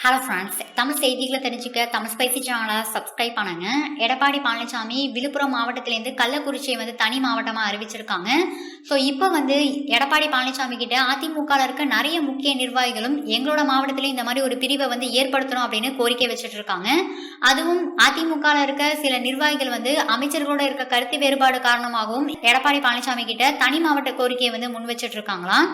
Hello friends Tamil செய்திகளை தெரிஞ்சுக்க Tamil spicy சேனலை சப்ஸ்கிரைப் பண்ணுங்க. எடப்பாடி பழனிசாமி விழுப்புரம் மாவட்டத்திலேருந்து கள்ளக்குறிச்சியை வந்து தனி மாவட்டமாக அறிவிச்சிருக்காங்க. ஸோ இப்போ வந்து எடப்பாடி பழனிசாமி கிட்ட அதிமுகவில் இருக்க நிறைய முக்கிய நிர்வாகிகளும் எங்களோட மாவட்டத்திலே இந்த மாதிரி ஒரு பிரிவை வந்து ஏற்படுத்தணும் அப்படின்னு கோரிக்கை வச்சுட்டு இருக்காங்க அதுவும் அதிமுகவில் இருக்க சில நிர்வாகிகள் வந்து அமைச்சர்களோட இருக்க கருத்து வேறுபாடு காரணமாகவும் எடப்பாடி பழனிசாமி கிட்ட தனி மாவட்ட கோரிக்கையை வந்து முன் வச்சிட்டு இருக்காங்களாம்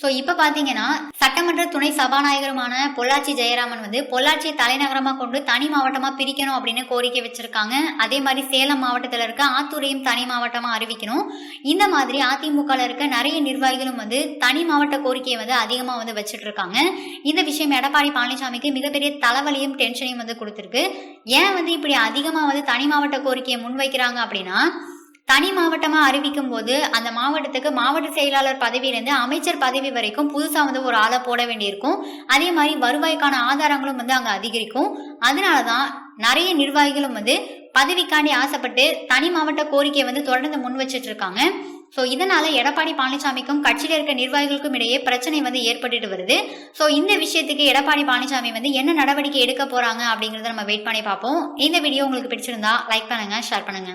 ஸோ இப்போ பார்த்தீங்கன்னா சட்டமன்ற துணை சபாநாயகருமான பொள்ளாச்சி ஜெயராமன் வந்து பொள்ளாச்சியை தலைநகரமாக கொண்டு தனி மாவட்டமாக பிரிக்கணும் அப்படின்னு கோரிக்கை வச்சிருக்காங்க. அதே மாதிரி சேலம் மாவட்டத்தில் இருக்க ஆத்தூரையும் தனி மாவட்டமாக அறிவிக்கணும். இந்த மாதிரி அதிமுகவில் இருக்க நிறைய நிர்வாகிகளும் வந்து தனி மாவட்ட கோரிக்கையை வந்து அதிகமாக வந்து வச்சுட்டு இருக்காங்க இந்த விஷயம் எடப்பாடி பழனிசாமிக்கு மிகப்பெரிய தலைவலியும் டென்ஷனையும் வந்து கொடுத்துருக்கு. ஏன் வந்து இப்படி அதிகமாக வந்து தனி மாவட்ட கோரிக்கையை முன்வைக்கிறாங்க அப்படின்னா தனி மாவட்டமாக அறிவிக்கும் போது அந்த மாவட்டத்துக்கு மாவட்ட செயலாளர் பதவியிலேருந்து அமைச்சர் பதவி வரைக்கும் புதுசாக வந்து ஒரு ஆளை போட வேண்டியிருக்கும். அதே மாதிரி வருவாய்க்கான ஆதாரங்களும் வந்து அங்கே அதிகரிக்கும். அதனால தான் நிறைய நிர்வாகிகளும் வந்து பதவிக்காண்டி ஆசைப்பட்டு தனி மாவட்ட கோரிக்கையை வந்து தொடர்ந்து முன் வச்சிட்டு இருக்காங்க. ஸோ இதனால எடப்பாடி பழனிசாமிக்கும் கட்சியில் இருக்க நிர்வாகிகளுக்கும் இடையே பிரச்சனை வந்து ஏற்பட்டுட்டு வருது. ஸோ இந்த விஷயத்துக்கு எடப்பாடி பழனிசாமி வந்து என்ன நடவடிக்கை எடுக்க போறாங்க அப்படிங்கறத நம்ம வெயிட் பண்ணி பார்ப்போம். இந்த வீடியோ உங்களுக்கு பிடிச்சிருந்தா லைக் பண்ணுங்க ஷேர் பண்ணுங்க.